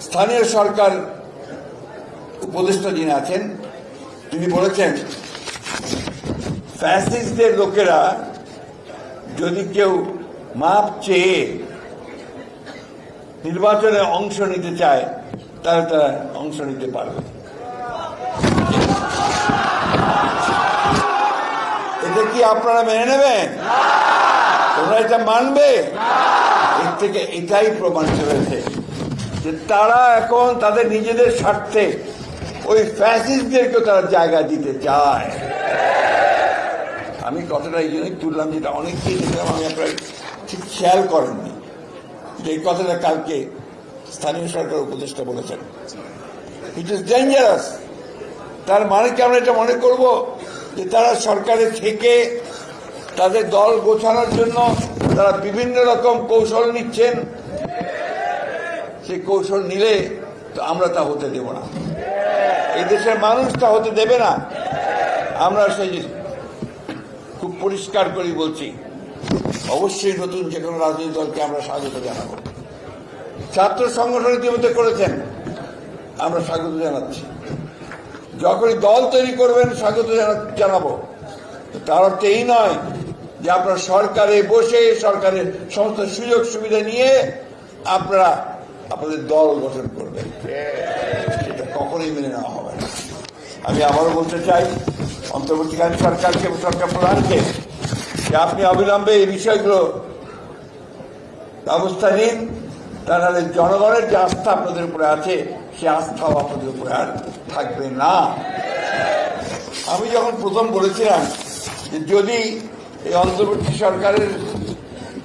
স্থানীয় সরকার উপদেষ্টা যিনি আছেন, তিনি বলেছেন, ফ্যাসিস্টদের লোকেরা যদি কেউ মাপ চেয়ে নির্বাচনে অংশ নিতে চায়, তাহলে তারা অংশ নিতে পারবে। এটা কি আপনারা মেনে নেবেন? তোমরা এটা মানবে? এর থেকে এটাই প্রমাণিত হয়েছে। যে তারা এখন তাদের নিজেদের স্বার্থে ওই ফ্যাসিস্টদেরকেও তারা জায়গা দিতে চায়। আমি কথাটা এই জন্যই তুললাম যেটা অনেককেই দেখলাম, আমি আপনার ঠিক খেয়াল করেননি। যে এই কথাটা কালকে স্থানীয় সরকার উপদেষ্টা বলেছেন। ইট ইস ডেঞ্জারাস তার মানে কি আমরা এটা মনে করব যে তারা সরকারে থেকে তাদের দল গোছানোর জন্য তারা বিভিন্ন রকম কৌশল নিচ্ছেন সেই কৌশল নিলে তো আমরা তা হতে দেব না। এই দেশের মানুষ তা হতে দেবে না। আমরা সেই খুব পরিষ্কার করে বলছি, অবশ্যই নতুন যে কোনো রাজনৈতিক দলকে আমরা স্বাগত জানাব। ছাত্র সংগঠন ইতিমধ্যে করেছেন, আমরা স্বাগত জানাচ্ছি। যখনই দল তৈরি করবেন, স্বাগত জানা- জানাব। তার অর্থ এই নয় যে আপনার সরকারে বসে সরকারের সমস্ত সুযোগ সুবিধা নিয়ে আপনারা আপনাদের দল গঠন করবেন সেটা কখনোই মেনে নেওয়া হবে না। আমি আবারও বলতে চাই, অন্তর্বর্তীকালীন সরকারকে এবং সরকার প্রধানকে যে আপনি অবিলম্বে এই বিষয়গুলো ব্যবস্থা নিন। তা নাহলে জনগণের যে আস্থা আপনাদের উপরে আছে সে আস্থাও আপনাদের উপরে আর থাকবে না। আমি যখন প্রথম বলেছিলাম যে যদি এই অন্তর্বর্তী সরকারের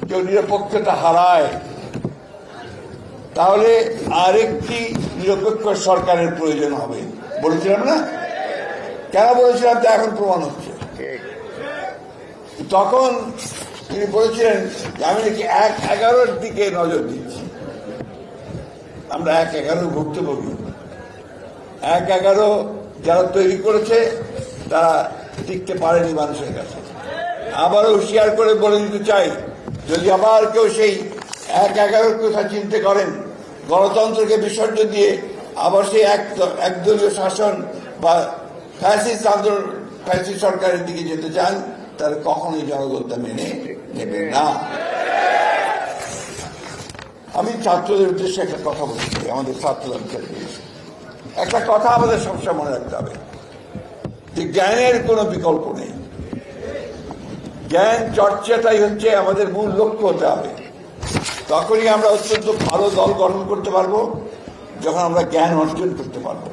কেউ নিরপেক্ষতা হারায় তাহলে আরেকটি নিরপেক্ষ সরকারের প্রয়োজন হবে। বলেছিলাম না? কেন বলেছিলাম? তা এখন প্রমাণ হচ্ছে। তখন তিনি বলেছিলেন আমি নাকি এক এগারোর দিকে নজর দিচ্ছি। আমরা এক এগারো ভুক্তভোগী। এক এগারো যারা তৈরি করেছে, তারা টিকতে পারেনি মানুষের কাছে। আবারও হুঁশিয়ার করে বলে দিতে চাই, যদি আবার কেউ সেই এক এগারোর কথা চিনতে করেন। গণতন্ত্রকে বিসর্জন দিয়ে আবার সেই এক একদলীয় শাসন বা ফ্যাসিস্ট আন্দোলন, ফ্যাসিস্ট সরকারের দিকে যেতে চান, তাহলে কখনোই জনগণ তা মেনে নেবে না। আমি ছাত্রদের উদ্দেশ্যে একটা কথা বলছি আমাদের ছাত্রদের একটা কথা আমাদের সবসময় মনে রাখতে হবে, যে জ্ঞানের কোনো বিকল্প নেই। জ্ঞান চর্চাটাই হচ্ছে আমাদের মূল লক্ষ্য হতে হবে। তখনই আমরা অত্যন্ত ভালো দল গঠন করতে পারব যখন আমরা জ্ঞান অর্জন করতে পারব।